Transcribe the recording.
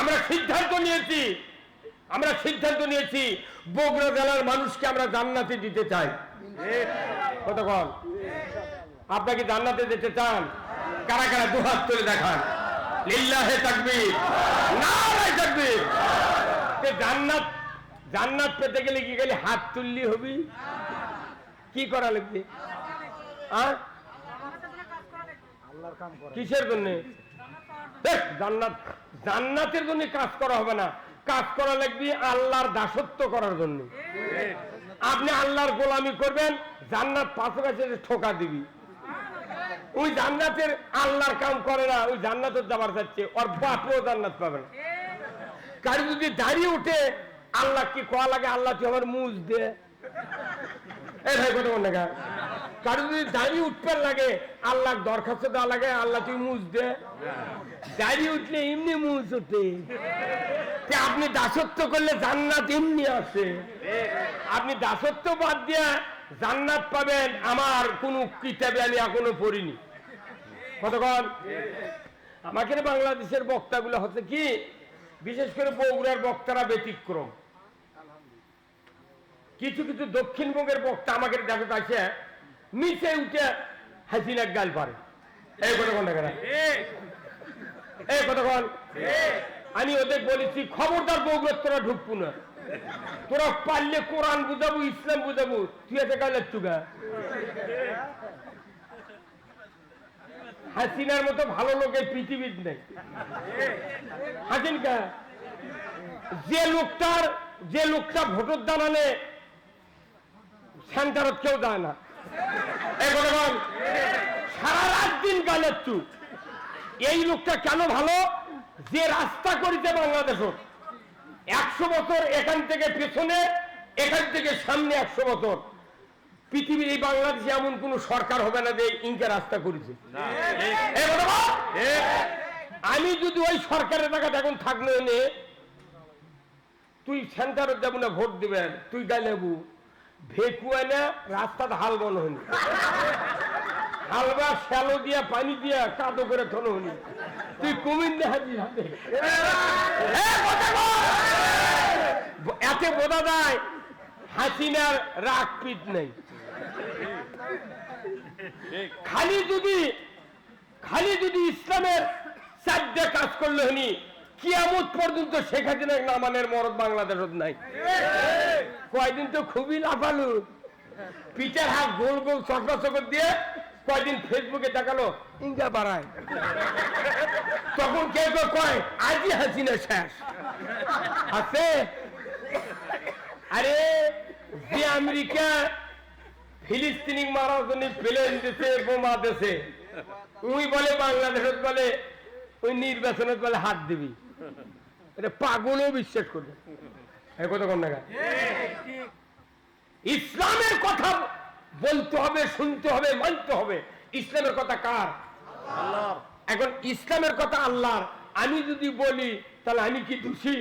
আমরা সিদ্ধান্ত নিয়েছি, আমরা সিদ্ধান্ত নিয়েছি, বগুড়া জেলার মানুষকে আমরা জান্নাতে দিতে চাই। কতক্ষণ আপনাকে জান্নাতে যেতে চান? কারা কারা দুহাত তুলে দেখান? লিল্লাহে তাকবীর, নারায়ে তাকবীর। জান্নাত জান্নাত পেতে গেলে কি গেলে হাত তুললি হবি? কি করা লাগবে? আর কিসের জন্য? জান্নাত, জান্নাতের জন্য কাজ করা হবে না। কাজ করা লাগবে আল্লাহর দাসত্ব করার জন্য। আপনি আল্লাহর গোলামি করবেন, জান্নাত পাশে পাশে ঠোকা দিবি। ওই জান্নাতের আল্লাহর কাম করে না, ওই জান্নাতের যাবার যাচ্ছে। ওর বাপও জান্নাত পাবে না। কারি যদি দাঁড়িয়ে উঠে, আল্লাহ কি কয়া লাগে? আল্লাহ তুই আমার মুজ দে। এই ভাই, কথা বল না কারও যদি দাঁড়িয়ে উঠতে লাগে আল্লাহ দরখাস্ত দেওয়া লাগে, আল্লাহ তুই মুজ দে। দাঁড়িয়ে উঠলে এমনি মুজ তে আপনি দাসত্ব করলে জান্নাত এমনি আসে। আপনি দাসত্ব বাদ দিয়ে জান্নাত পাবেন, আমার কোনো কিতাবে আমি এখনও পড়িনি। কতক্ষণ আমাকে বাংলাদেশের বক্তাগুলো হচ্ছে কি? বিশেষ করে বগুড়ার বক্তারা ব্যতিক্রম। কিছু কিছু দক্ষিণবঙ্গের বক্তা আমাকে দেখা যাচ্ছে নিচে উঠে হাসিনার গাল পারে। এই কতক্ষণ দেখা এই কতক্ষণ আমি ওদের বলেছি, খবরদার বগুড়ার তোরা ঢুকবো না। তোরা পারলে কোরআন বুঝাবো, ইসলাম বুঝাবো, তুই এতে গাল চুগা হাসিনার মতো ভালো লোকের পৃথিবীর নেই। হাসিন কা যে লোকটার, যে লোকটা ভোটের দাঁড়ালে সেন্টারত কেউ যায় না। এই সারা রাত দিন চুপ। এই লোকটা কেন ভালো? যে রাস্তা করিতে বাংলাদেশ একশো বছর এখান থেকে পেছনে এখান থেকে সামনে একশো বছর। পৃথিবীর এই বাংলাদেশে এমন কোন সরকার হবে না যে ইনকে রাস্তা করেছে। আমি যদি ওই সরকারের টাকাটা এখন থাকলে তুই সেন্টারে যাব না ভোট দিবেন তুই গাইলেবু ভেকুয়া না রাস্তাটা হাল বন হনি হালবা শ্যালো দিয়া পানি দিয়া কাদো করে থন হনি তুই কুমির না হাজির হাতে এ, কথা বল! এতে বোঝা যায় হাসিনার রাগ পিত নেই। খালি যদি খালি যদি ইসলামের চারটে কাজ করলে হনি কিয়ামত পর্যন্ত শেখ হাসিনা নামানের মরদ বাংলাদেশত নাই। কয়দিন তো খুবই লাফালু। পিঠের হাত গোল গোল চকরা চকর দিয়ে কয়দিন ফেসবুকে দেখাল ইঙ্গা বাড়ায়। তখন কে কয় আজই হাসিনা শেষ। আছে? আরে, যে আমেরিকা ফিলিস্তিনি মারার জন্য প্লেন দিছে, বোমা দিছে উই বলে বাংলাদেশত বলে ওই নির্বাচনত বলে হাত দিবি। এটা পাগলও বিশ্বাস করবে। এই কথা ইসলামের কথা বলতে হবে শুনতে হবে মানতে হবে। ইসলামের কথা কার? এখন ইসলামের কথা আল্লাহর। আমি যদি বলি তাহলে আমি কি দোষী?